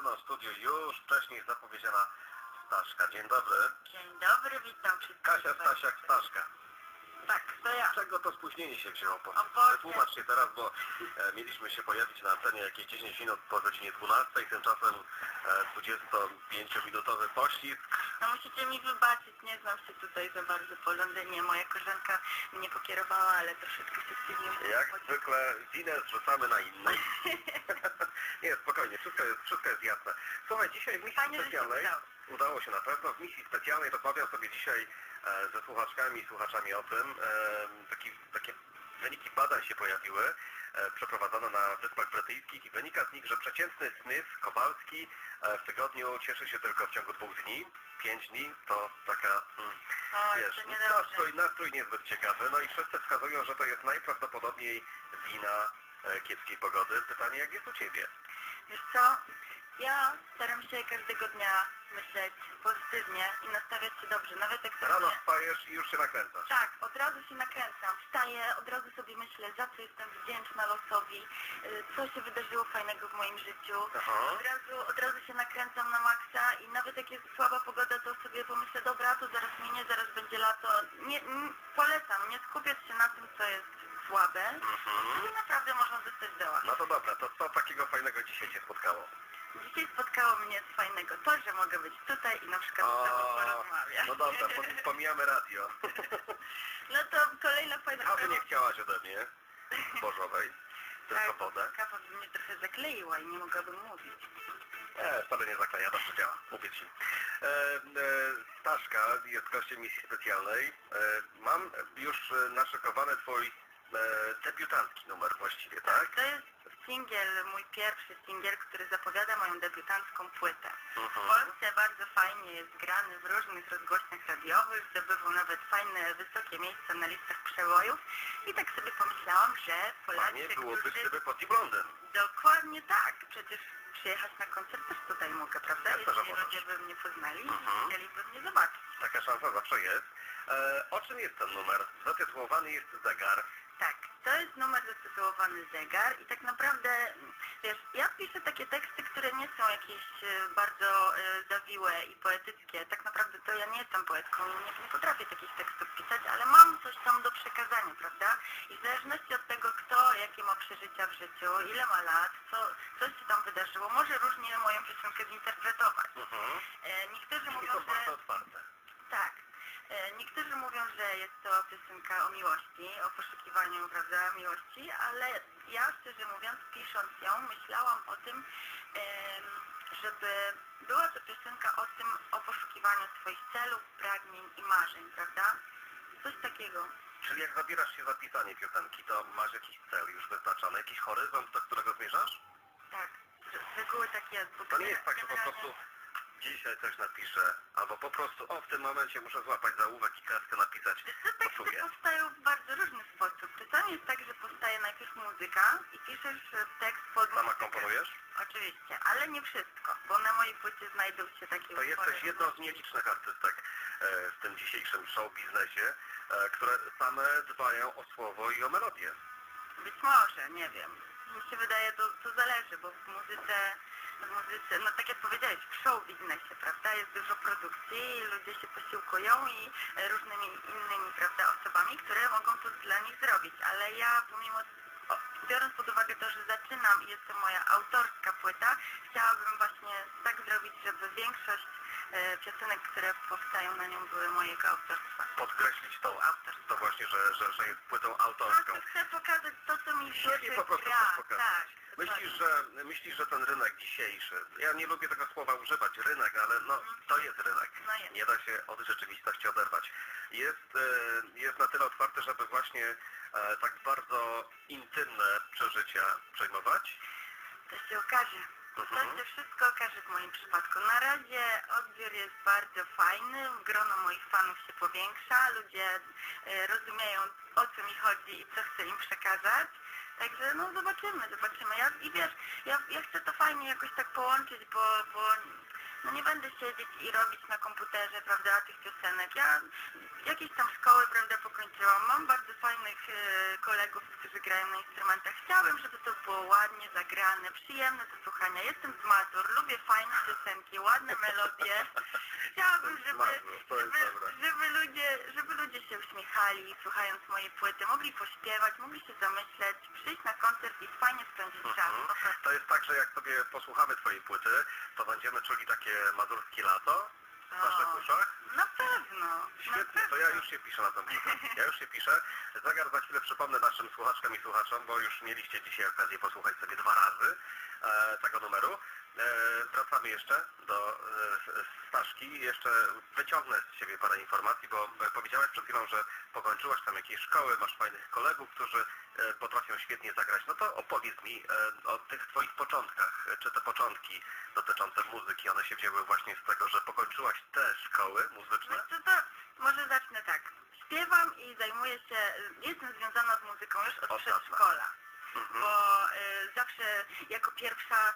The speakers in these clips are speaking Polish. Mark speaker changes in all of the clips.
Speaker 1: mną w studiu już wcześniej zapowiedziana Staszka. Dzień dobry.
Speaker 2: Dzień dobry, witam wszystkich.
Speaker 1: Kasia Stasiak Staszka.
Speaker 2: Tak, to ja.
Speaker 1: Czego to spóźnienie się wzięło? Po, wytłumacz się teraz, bo e, mieliśmy się pojawić na antenie jakieś 10 minut po godzinie 12, tymczasem e, 25-minutowy pościsk.
Speaker 2: No musicie mi wybaczyć, nie znam się tutaj za bardzo po Londynie. Moja koleżanka mnie pokierowała, ale troszeczkę się spóźniłam.
Speaker 1: Jak zwykle winę zrzucamy na innych. Nie, spokojnie, wszystko jest, wszystko jest jasne. Słuchaj, dzisiaj w misji
Speaker 2: Fajnie, że się
Speaker 1: specjalnej
Speaker 2: udało.
Speaker 1: udało się na pewno. W misji specjalnej rozmawiam sobie dzisiaj e, ze słuchaczkami i słuchaczami o tym. E, taki, takie wyniki badań się pojawiły, e, przeprowadzone na Wyspach Brytyjskich i wynika z nich, że przeciętny Smith Kowalski e, w tygodniu cieszy się tylko w ciągu dwóch dni. Pięć dni to taka, hmm,
Speaker 2: O,
Speaker 1: wiesz,
Speaker 2: niedobrze.
Speaker 1: nastrój, nastrój niezbyt ciekawy. No i wszyscy wskazują, że to jest najprawdopodobniej wina e, kiepskiej pogody. Pytanie, jak jest u Ciebie?
Speaker 2: Wiesz co, ja staram się każdego dnia myśleć pozytywnie i nastawiać się dobrze, nawet jak
Speaker 1: Rano
Speaker 2: sobie...
Speaker 1: wstajesz i już się nakręcasz.
Speaker 2: Tak, od razu się nakręcam, wstaję, od razu sobie myślę, za co jestem wdzięczna losowi, y, co się wydarzyło fajnego w moim życiu.
Speaker 1: Aha.
Speaker 2: Od razu, od razu się nakręcam na maksa i nawet jak jest słaba pogoda, to sobie pomyślę, dobra, to zaraz minie, zaraz będzie lato. Nie, nie, polecam, nie skupiać się na tym, co jest słabe
Speaker 1: Mhm.
Speaker 2: i naprawdę można dostać doła.
Speaker 1: No to dobra, to co takiego fajnego dzisiaj Cię spotkało?
Speaker 2: Dzisiaj spotkało mnie z fajnego to, że mogę być tutaj i na przykład z Tobą porozmawiać.
Speaker 1: no dobra, po- pomijamy radio.
Speaker 2: No to kolejna fajna
Speaker 1: Kawy nie chciałaś ode mnie, bożowej, tylko
Speaker 2: Tak,
Speaker 1: wodę.
Speaker 2: kawa by mnie trochę zakleiła i nie mogłabym mówić.
Speaker 1: Nie, wcale nie zakleja, dobrze działa, mówię Ci. E, e, Staszka jest gościem misji specjalnej. E, mam już e, naszykowany Twój e, debiutancki numer właściwie, tak?
Speaker 2: To jest singiel, mój pierwszy singiel, który zapowiada moją debiutancką płytę. W
Speaker 1: Mhm.
Speaker 2: Polsce bardzo fajnie jest grany w różnych rozgłośniach radiowych, zdobywał nawet fajne, wysokie miejsca na listach przebojów i tak sobie pomyślałam, że Polacy,
Speaker 1: byłoby
Speaker 2: którzy...
Speaker 1: gdyby pod.
Speaker 2: Dokładnie tak, przecież przyjechać na koncert też tutaj mogę, prawda?
Speaker 1: Że
Speaker 2: Jeśli ludzie by mnie poznali
Speaker 1: Mhm.
Speaker 2: chcieliby mnie zobaczyć.
Speaker 1: Taka szansa zawsze jest. E, o czym jest ten numer? Zatytułowany jest zegar.
Speaker 2: Tak, to jest numer zatytułowany Zegar i tak naprawdę, wiesz, ja piszę takie teksty, które nie są jakieś e, bardzo e, zawiłe i poetyckie. Tak naprawdę to ja nie jestem poetką i nie, nie potrafię takich tekstów pisać, ale mam coś tam do przekazania, prawda? I w zależności od tego, kto jakie ma przeżycia w życiu, ile ma lat, co, co się tam wydarzyło, może różnie moją piosenkę zinterpretować.
Speaker 1: Mhm.
Speaker 2: E, niektórzy
Speaker 1: I
Speaker 2: mówią,
Speaker 1: to
Speaker 2: że...
Speaker 1: bardzo otwarte.
Speaker 2: E, Niektórzy mówią, że jest to piosenka o miłości, o poszukiwaniu, prawda, miłości, ale ja szczerze mówiąc, pisząc ją, myślałam o tym, żeby była to piosenka o tym, o poszukiwaniu swoich celów, pragnień i marzeń, prawda? Coś takiego.
Speaker 1: Czyli jak zabierasz się za pisanie piosenki, to masz jakiś cel już wyznaczony, jakiś horyzont, do którego zmierzasz?
Speaker 2: Tak. Z reguły tak jest. bo
Speaker 1: To nie jest tak, że po prostu dzisiaj coś napiszę, albo po prostu o w tym momencie muszę złapać za ołówek i kreskę napisać.
Speaker 2: Teksty
Speaker 1: Poczuję.
Speaker 2: powstają w bardzo różny sposób. Czasami jest tak, że powstaje najpierw muzyka i piszesz e, tekst pod
Speaker 1: Sama
Speaker 2: muzykę.
Speaker 1: komponujesz?
Speaker 2: Oczywiście, ale nie wszystko, bo na mojej płycie znajdą się takie
Speaker 1: To jesteś jedną z nielicznych artystek e, w tym dzisiejszym show biznesie, e, które same dbają o słowo i o melodię.
Speaker 2: Być może, nie wiem. Mi się wydaje, to, to zależy, bo w muzyce, no tak jak powiedziałeś, w show biznesie, prawda, jest dużo produkcji, i ludzie się posiłkują i e, różnymi innymi, prawda, osobami, które mogą to dla nich zrobić, ale ja pomimo biorąc pod uwagę to, że zaczynam i jest to moja autorska płyta, chciałabym właśnie tak zrobić, żeby większość e, piosenek, które powstają na nią były mojego autorstwa.
Speaker 1: Podkreślić to,
Speaker 2: Autorstwa.
Speaker 1: to właśnie, że, że, że jest płytą
Speaker 2: Po
Speaker 1: autorską.
Speaker 2: prostu chcę pokazać to, co mi w duszy gra. Tak,
Speaker 1: Myślisz, że, myślisz, że ten rynek dzisiejszy, ja nie lubię tego słowa używać, rynek, ale no to jest rynek.
Speaker 2: No.
Speaker 1: Nie da się od rzeczywistości oderwać. Jest, e, jest na tyle otwarty, żeby właśnie e, tak bardzo intymne przeżycia przejmować.
Speaker 2: To się okaże. To
Speaker 1: Mhm.
Speaker 2: się wszystko okaże w moim przypadku. Na razie odbiór jest bardzo fajny, grono moich fanów się powiększa, ludzie e, rozumieją o co mi chodzi i co chcę im przekazać. Także no zobaczymy, zobaczymy. Ja, I wiesz, ja, ja chcę to fajnie jakoś tak połączyć, bo, bo no nie będę siedzieć i robić na komputerze, prawda, tych piosenek. Ja jakieś tam szkoły, prawda, pokończyłam. Mam bardzo fajnych e, kolegów, którzy grają na instrumentach. Chciałabym, żeby to było ładnie zagrane, przyjemne do słuchania. Jestem z Mazur, lubię fajne piosenki, ładne melodie. Chciałabym, żeby, żeby, żeby, ludzie, żeby ludzie się uśmiechali, słuchając mojej płyty, mogli pośpiewać, mogli się zamyśleć, przyjść na koncert i fajnie spędzić czas.
Speaker 1: Mhm.
Speaker 2: Prostu.
Speaker 1: To jest tak, że jak sobie posłuchamy Twojej płyty, to będziemy czuli takie mazurskie lato w naszych uszach.
Speaker 2: Na pewno.
Speaker 1: Świetnie, to ja już się piszę na tę płytę. Ja już się piszę. Zegar za chwilę przypomnę naszym słuchaczkom i słuchaczom, bo już mieliście dzisiaj okazję posłuchać sobie dwa razy e, tego numeru. E, wracamy jeszcze do e, Staszki. Jeszcze wyciągnę z siebie parę informacji, bo e, powiedziałaś przed chwilą, że pokończyłaś tam jakieś szkoły, masz fajnych kolegów, którzy potrafią świetnie zagrać. No to opowiedz mi o tych Twoich początkach. Czy te początki dotyczące muzyki, one się wzięły właśnie z tego, że pokończyłaś te szkoły muzyczne?
Speaker 2: No to, to może zacznę tak. Śpiewam i zajmuję się, jestem związana z muzyką już od
Speaker 1: Od
Speaker 2: przedszkola. Bo y, zawsze jako pierwsza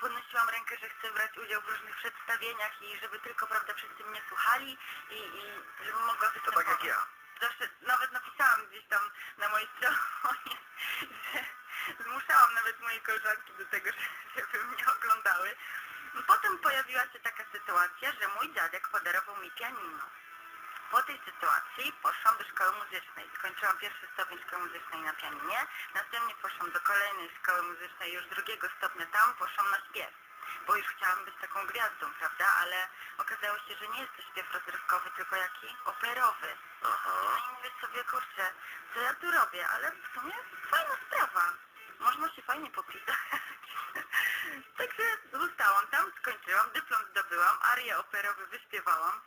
Speaker 2: podnosiłam rękę, że chcę brać udział w różnych przedstawieniach i żeby tylko, prawda, wszyscy mnie słuchali i, i żebym mogła
Speaker 1: To
Speaker 2: występować.
Speaker 1: tak jak ja.
Speaker 2: Zawsze, nawet napisałam gdzieś tam na mojej stronie, że zmuszałam nawet moje koleżanki do tego, że- żeby mnie oglądały. Potem pojawiła się taka sytuacja, że mój dziadek podarował mi pianino. Po tej sytuacji poszłam do szkoły muzycznej. Skończyłam pierwszy stopień szkoły muzycznej na pianinie. Następnie poszłam do kolejnej szkoły muzycznej, już drugiego stopnia tam, poszłam na śpiew. Bo już chciałam być taką gwiazdą, prawda? Ale okazało się, że nie jest to śpiew rozrywkowy, tylko jaki? Operowy. No
Speaker 1: Aha.
Speaker 2: i mówię sobie, kurczę, co ja tu robię? Ale w sumie fajna sprawa. Można się fajnie popisać. Także zostałam tam, skończyłam, dyplom zdobyłam, arię operowy wyśpiewałam.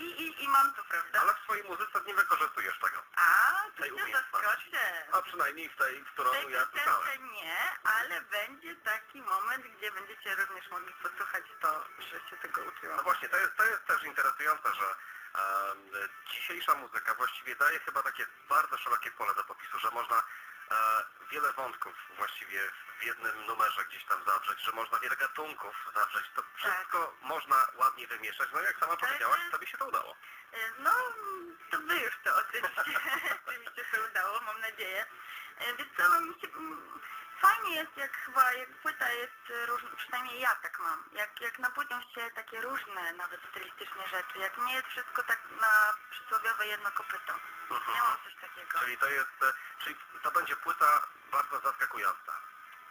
Speaker 2: I, i, I mam to, prawda?
Speaker 1: Ale w swojej muzyce nie wykorzystujesz tego.
Speaker 2: A, tu
Speaker 1: tej umiejętności.
Speaker 2: zaskoczę.
Speaker 1: A przynajmniej w tej, którą
Speaker 2: tej
Speaker 1: ja pisałem.
Speaker 2: nie, ale będzie taki moment, gdzie będziecie również mogli posłuchać to, że się tego uczyłam.
Speaker 1: No właśnie, to jest, to jest też interesujące, że em, dzisiejsza muzyka właściwie daje chyba takie bardzo szerokie pole do popisu, że można wiele wątków właściwie w jednym numerze gdzieś tam zawrzeć, że można wiele gatunków zawrzeć. To wszystko można ładnie wymieszać. No jak sama
Speaker 2: Tak.
Speaker 1: Powiedziałaś,
Speaker 2: to-
Speaker 1: tobie się to udało.
Speaker 2: E, No, to wy już to ocenicie, czy mi się to udało, mam nadzieję. E, Wiesz co, no mi się, fajnie jest, jak chyba, jak płyta jest różna, przynajmniej ja tak mam, jak, jak napłyną się takie różne, nawet stylistycznie rzeczy, jak nie jest wszystko tak na przysłowiowe jedno kopyto.
Speaker 1: Mhm.
Speaker 2: Mam coś.
Speaker 1: Czyli to jest, e, czyli to będzie płyta bardzo zaskakująca.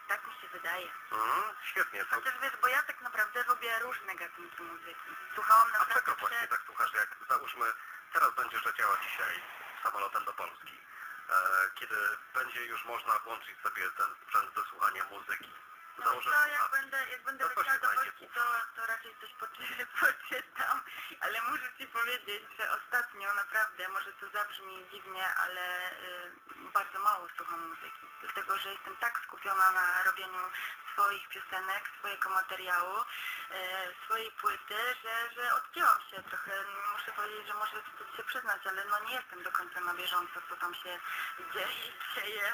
Speaker 2: Tak mi się wydaje.
Speaker 1: Mhm, świetnie. To,
Speaker 2: Chociaż wiesz, bo ja tak naprawdę lubię różne gatunki muzyki. Słuchałam
Speaker 1: a czego właśnie tak słuchasz, jak załóżmy teraz będziesz leciała dzisiaj samolotem do Polski, e, kiedy będzie już można włączyć sobie ten sprzęt do słuchania muzyki.
Speaker 2: No
Speaker 1: Założę
Speaker 2: to jak będę, jak będę
Speaker 1: to
Speaker 2: leciała do Polski, to, to raczej coś poczy, poczytam, ale muszę Ci powiedzieć, że ostatnio naprawdę, może to zabrzmi dziwnie, ale y, bardzo mało słucham muzyki, dlatego że jestem tak skupiona na robieniu swoich piosenek, swojego materiału, y, swojej płyty, że, że odcięłam się trochę. Muszę powiedzieć, że może wstyd się przyznać, ale no nie jestem do końca na bieżąco, co tam się dzieje, dzieje.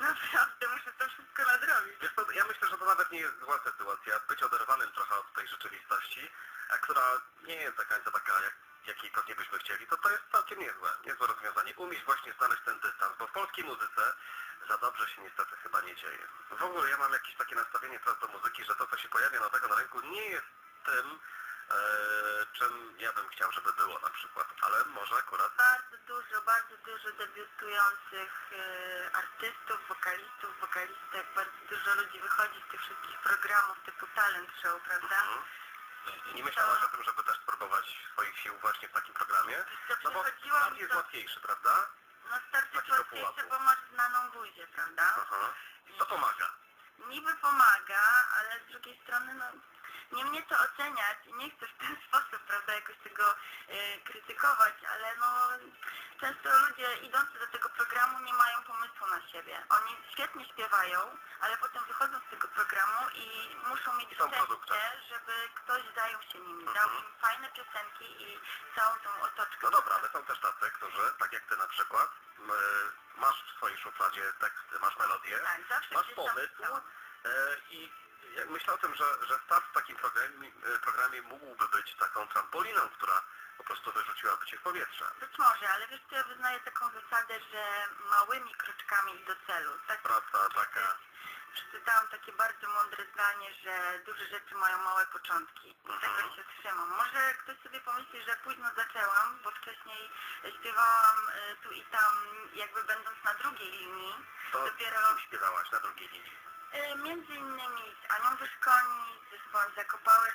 Speaker 2: Naprawdę muszę to wszystko nadrobić.
Speaker 1: Ja myślę, że to nawet nie jest zła sytuacja, być oderwanym trochę od tej rzeczywistości, a która nie jest do końca taka, jak, jakiej pewnie byśmy chcieli, to to jest całkiem niezłe, niezłe rozwiązanie. Umieć właśnie znaleźć ten dystans, bo w polskiej muzyce za dobrze się niestety chyba nie dzieje. W ogóle ja mam jakieś takie nastawienie teraz do muzyki, że to, co się pojawia nowego na rynku, nie jest tym, e, czym ja bym chciał, żeby było na przykład, ale może akurat
Speaker 2: Bardzo dużo, bardzo dużo debiutujących e, artystów, wokalistów, wokalistek, bardzo dużo ludzi wychodzi z tych wszystkich programów typu talent show, prawda?
Speaker 1: Mhm.
Speaker 2: I,
Speaker 1: nie myślałaś o tym, żeby też spróbować swoich sił właśnie w takim programie? No bo
Speaker 2: Przechodziłam
Speaker 1: bardziej jest łatwiejszy, prawda?
Speaker 2: no starczy
Speaker 1: takiego
Speaker 2: łatwiejsze,
Speaker 1: pułapu.
Speaker 2: bo masz znaną buzię, prawda?
Speaker 1: Aha. To pomaga.
Speaker 2: Niby pomaga, ale z drugiej strony, no, nie mnie to oceniać i nie chcę w ten sposób, prawda, jakoś tego e, krytykować, ale no, często ludzie idący do tego programu nie mają pomysłu na siebie. Oni świetnie śpiewają, ale potem wychodzą z tego programu i muszą mieć
Speaker 1: I są produktem.
Speaker 2: szczęście, żeby ktoś zajął się nimi, dał im fajne piosenki i całą tą otoczkę.
Speaker 1: No dobra, ale są też tacy, którzy, tak jak ty na przykład, m, masz w swojej szufladzie teksty, masz melodię,
Speaker 2: Tak, zawsze
Speaker 1: masz
Speaker 2: gdzieś tam
Speaker 1: pomysł
Speaker 2: są.
Speaker 1: e, i ja myślę o tym, że, że start w takim programie, e, programie mógłby być taką trampoliną, która po prostu wyrzuciłaby cię w powietrze.
Speaker 2: Być może, ale wiesz co, ja wyznaję taką zasadę, że małymi kroczkami i do celu. Tak,
Speaker 1: Praca taka.
Speaker 2: Przeczytałam takie bardzo mądre zdanie, że duże rzeczy mają małe początki. I
Speaker 1: Mhm.
Speaker 2: tego się trzymam. Może ktoś sobie pomyśli, że późno zaczęłam, bo wcześniej śpiewałam e, tu i tam, jakby będąc na drugiej linii.
Speaker 1: To
Speaker 2: Dopiero
Speaker 1: śpiewałaś na drugiej linii.
Speaker 2: e, między innymi z Anią Wyszkoni, z zespołem Zakopałek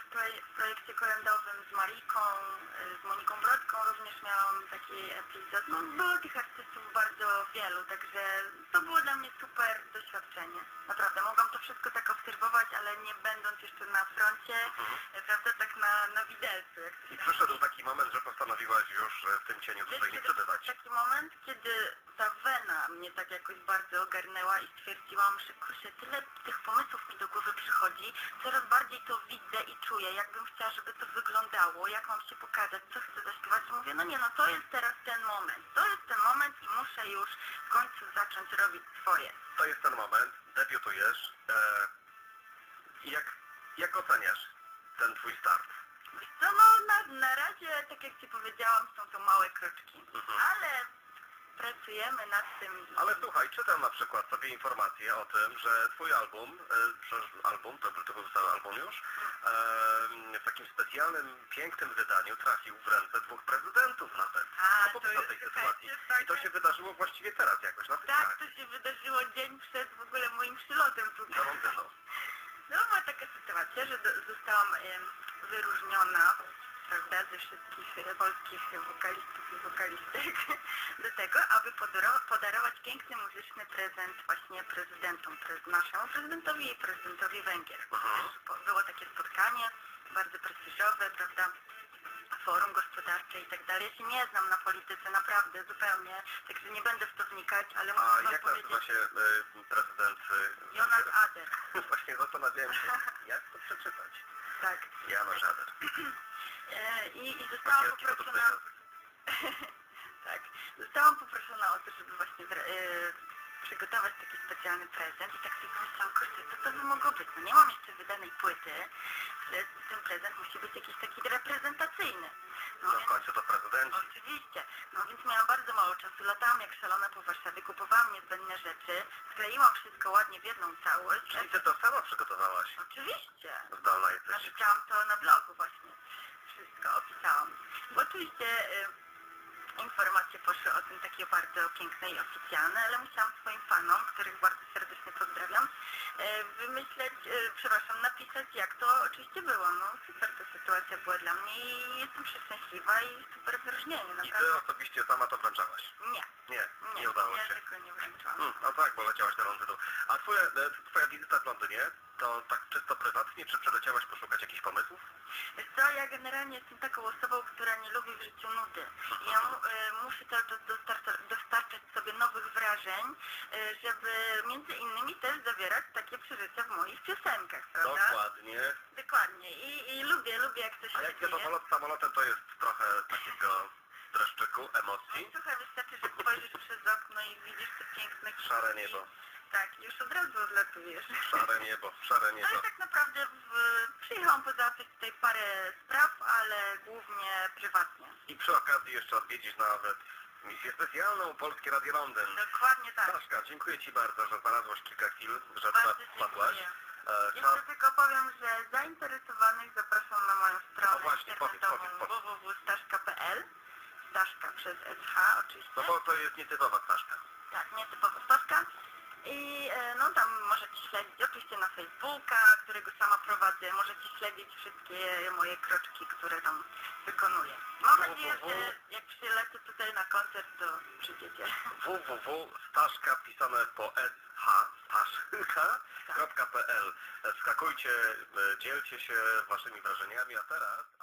Speaker 2: projekcie kolędowym, z Mariką, e, z Moniką Brodką również miałam taki epizod. No, było tych artystów bardzo wielu, także to było dla mnie super doświadczenie. Naprawdę, mogłam to wszystko tak obserwować, ale nie będąc jeszcze na froncie, e, prawda, tak na, na widelcu. Jak
Speaker 1: I przyszedł taki moment, że postanowiłaś już e, w tym cieniu tutaj nie przebywać.
Speaker 2: Taki moment, kiedy ta wena mnie tak jakoś bardzo ogarnęła i stwierdziłam, że kurczę, tyle tych pomysłów mi do głowy przychodzi, coraz bardziej to widzę i czuję, jakbym chciała, żeby to wyglądało, jak mam się pokazać, co chcę zaśpiewać. Mówię, no nie, no to jest teraz ten moment, to jest ten moment i muszę już w końcu zacząć robić swoje.
Speaker 1: To jest ten moment, debiutujesz. E, jak, jak oceniasz ten twój start?
Speaker 2: Wiesz co, no na, na razie, tak jak Ci powiedziałam, są to małe kroczki,
Speaker 1: Mhm.
Speaker 2: ale pracujemy nad tym.
Speaker 1: Ale słuchaj, czytam na przykład sobie informacje o tym, że twój album, e, album, to, był cały album już, e, w takim specjalnym, pięknym wydaniu trafił w ręce dwóch prezydentów nawet.
Speaker 2: A, to jest
Speaker 1: tej sytuacji. I to się wydarzyło właściwie teraz jakoś, na tych
Speaker 2: Tak,
Speaker 1: dniach.
Speaker 2: to się wydarzyło dzień przed w ogóle moim przylotem tutaj.
Speaker 1: Do Londynu.
Speaker 2: No była taka sytuacja, że do, zostałam em, wyróżniona prawda, ze wszystkich polskich wokalistów i wokalistek do tego, aby podaro- podarować piękny muzyczny prezent właśnie prezydentom, prez, naszemu prezydentowi i prezydentowi Węgier. Było takie spotkanie, bardzo prestiżowe, prawda, forum gospodarcze i tak dalej. Ja się nie znam na polityce, naprawdę, zupełnie, także nie będę w to wnikać, ale muszę
Speaker 1: A jak
Speaker 2: powiedzieć,
Speaker 1: nazywa się e, prezydent? e,
Speaker 2: Jonas Ader,
Speaker 1: Właśnie zastanawiałem się, jak to przeczytać.
Speaker 2: tak.
Speaker 1: Janusz Ader.
Speaker 2: E, I, i zostałam poproszona, zostałam poproszona o to, żeby właśnie e, przygotować taki specjalny prezent i tak sobie pomyślałam, kurczę, co to by mogło być? No nie mam jeszcze wydanej płyty, ale ten prezent musi być jakiś taki reprezentacyjny. No
Speaker 1: No w końcu to prezydenci.
Speaker 2: oczywiście, no więc miałam bardzo mało czasu, latałam jak szalona po Warszawie, kupowałam niezbędne rzeczy, skleiłam wszystko ładnie w jedną całość.
Speaker 1: Czyli ty to sama przygotowałaś.
Speaker 2: Oczywiście.
Speaker 1: Zdalna jesteś.
Speaker 2: Napisałam to na blogu właśnie. Wszystko opisałam. Bo oczywiście y, informacje poszły o tym takie bardzo piękne i oficjalne, ale musiałam swoim fanom, których bardzo serdecznie pozdrawiam, y, wymyśleć, y, przepraszam, napisać jak to oczywiście było. No super ta sytuacja była dla mnie i jestem przeszczęśliwa i super wyróżnienie,
Speaker 1: I ty osobiście sama to wręczałaś.
Speaker 2: Nie,
Speaker 1: Nie,
Speaker 2: nie,
Speaker 1: nie udało
Speaker 2: ja
Speaker 1: się.
Speaker 2: tego nie wręczyłam.
Speaker 1: Hmm, no tak, bo leciałaś do Londynu. A twoja, e, twoja wizyta w Londynie, to tak czysto prywatnie, czy przeleciałaś poszukać jakichś pomysłów?
Speaker 2: Wiesz co, ja generalnie jestem taką osobą, która nie lubi w życiu nudy. I ja mu, e, muszę cały czas dostarczać, dostarczać sobie nowych wrażeń, e, żeby między innymi też zawierać takie przeżycia w moich piosenkach, prawda?
Speaker 1: Dokładnie.
Speaker 2: Dokładnie. I, I lubię, lubię jak coś
Speaker 1: A
Speaker 2: się
Speaker 1: jak
Speaker 2: dzieje.
Speaker 1: samolot samolotem, to jest trochę takiego dreszczyku, emocji.
Speaker 2: Słuchaj, wystarczy, że spojrzysz przez okno i widzisz te piękne kwiatki.
Speaker 1: Szare niebo.
Speaker 2: Tak, już od razu odlatujesz.
Speaker 1: Szare niebo, szare
Speaker 2: Ale
Speaker 1: niebo.
Speaker 2: tak naprawdę w, przyjechałam pozałatwić tutaj parę spraw, ale głównie prywatnie.
Speaker 1: I przy okazji jeszcze odwiedzisz nawet misję specjalną Polskie Radio Londyn.
Speaker 2: Dokładnie tak.
Speaker 1: Staszka, dziękuję Ci bardzo, że znalazłaś kilka chwil, że
Speaker 2: Bardzo
Speaker 1: wpadłaś. E,
Speaker 2: Jeszcze tylko powiem, że zainteresowanych zapraszam na moją stronę
Speaker 1: No właśnie,
Speaker 2: internetową www.staszka.pl Staszka przez SH oczywiście.
Speaker 1: No bo to jest nietypowa Staszka.
Speaker 2: Tak, nietypowo Staszka. I e, no tam możecie śledzić oczywiście na Facebooka, którego sama prowadzę. Możecie śledzić wszystkie moje kroczki, które tam wykonuję. Mam nadzieję, że jak przylecę tutaj na koncert, to przyjdziecie.
Speaker 1: www.staszka pisane po sh, staszka.pl Skakujcie, e, dzielcie się waszymi wrażeniami, a teraz